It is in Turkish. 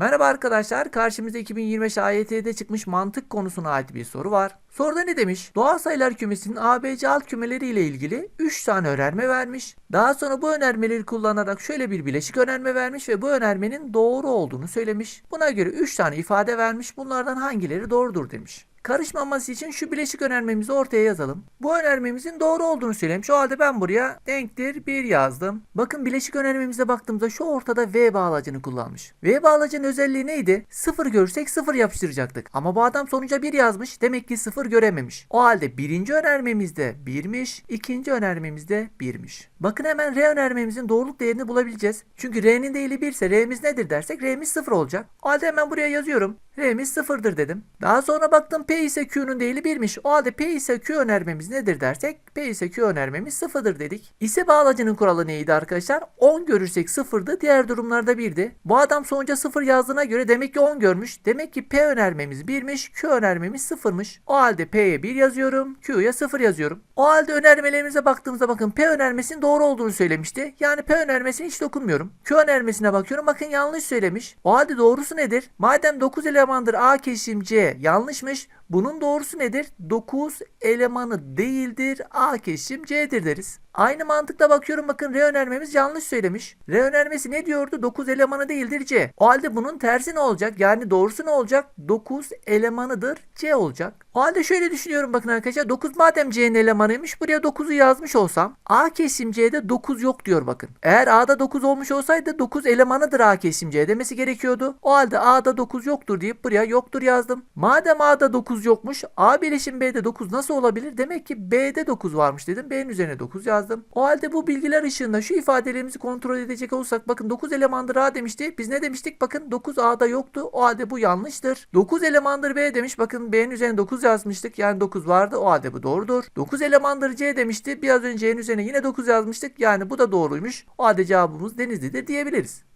Merhaba arkadaşlar, karşımızda 2025 AYT'de çıkmış mantık konusuna ait bir soru var. Soruda ne demiş? Doğal sayılar kümesinin ABC alt kümeleri ile ilgili 3 tane önerme vermiş. Daha sonra bu önermeleri kullanarak şöyle bir bileşik önerme vermiş ve bu önermenin doğru olduğunu söylemiş. Buna göre 3 tane ifade vermiş. Bunlardan hangileri doğrudur demiş. Karışmaması için şu bileşik önermemizi ortaya yazalım. Bu önermemizin doğru olduğunu söylemiş. O halde ben buraya denktir 1 yazdım. Bakın bileşik önermemize baktığımızda şu ortada V bağlacını kullanmış. V bağlacının özelliği neydi? 0 görsek 0 yapıştıracaktık. Ama bu adam sonuca 1 yazmış. Demek ki 0 görememiş. O halde birinci önermemizde 1'miş. ikinci önermemizde 1'miş. Bakın hemen R önermemizin doğruluk değerini bulabileceğiz. Çünkü R'nin değili 1 ise R'miz nedir dersek R'miz 0 olacak. O halde hemen buraya yazıyorum. R'miz 0'dır dedim. Daha sonra baktım P ise Q'nun değili 1'miş. O halde P ise Q önermemiz nedir dersek P ise Q önermemiz 0'dır dedik. İse bağlacının kuralı neydi arkadaşlar? 10 görürsek 0'dı. Diğer durumlarda 1'di. Bu adam sonuca 0 yazdığına göre demek ki 10 görmüş. Demek ki P önermemiz 1'miş. Q önermemiz 0'mış. O halde P'ye 1 yazıyorum. Q'ya 0 yazıyorum. O halde önermelerimize baktığımızda bakın P önermesinin doğru olduğunu söylemişti. Yani P önermesine hiç dokunmuyorum. Q önermesine bakıyorum. Bakın yanlış söylemiş. O halde doğrusu nedir? Madem 9 elemandır A kesim C yanlışmış. Bunun doğrusu nedir? 9 elemanı değildir. A kesim C'dir deriz. Aynı mantıkla bakıyorum bakın R önermemiz yanlış söylemiş. R önermesi ne diyordu? 9 elemanı değildir C. O halde bunun tersi ne olacak? Yani doğrusu ne olacak? 9 elemanıdır C olacak. O halde şöyle düşünüyorum bakın arkadaşlar. 9 madem C'nin elemanıymış buraya 9'u yazmış olsam A kesim C'de 9 yok diyor bakın. Eğer A'da 9 olmuş olsaydı 9 elemanıdır A kesim C demesi gerekiyordu. O halde A'da 9 yoktur deyip buraya yoktur yazdım. Madem A'da 9 yokmuş A bileşim B'de 9 nasıl olabilir? Demek ki B'de 9 varmış dedim. B'nin üzerine 9 yazdım. O halde bu bilgiler ışığında şu ifadelerimizi kontrol edecek olursak bakın 9 elemandır A demişti. Biz ne demiştik? Bakın 9 A'da yoktu. O halde bu yanlıştır. 9 elemandır B demiş. Bakın B'nin üzerine 9 yazmıştık. Yani 9 vardı. O halde bu doğrudur. 9 elemandır C demişti. Biraz önce C'nin üzerine yine 9 yazmıştık. Yani bu da doğruymuş. O halde cevabımız Denizli'dir diyebiliriz.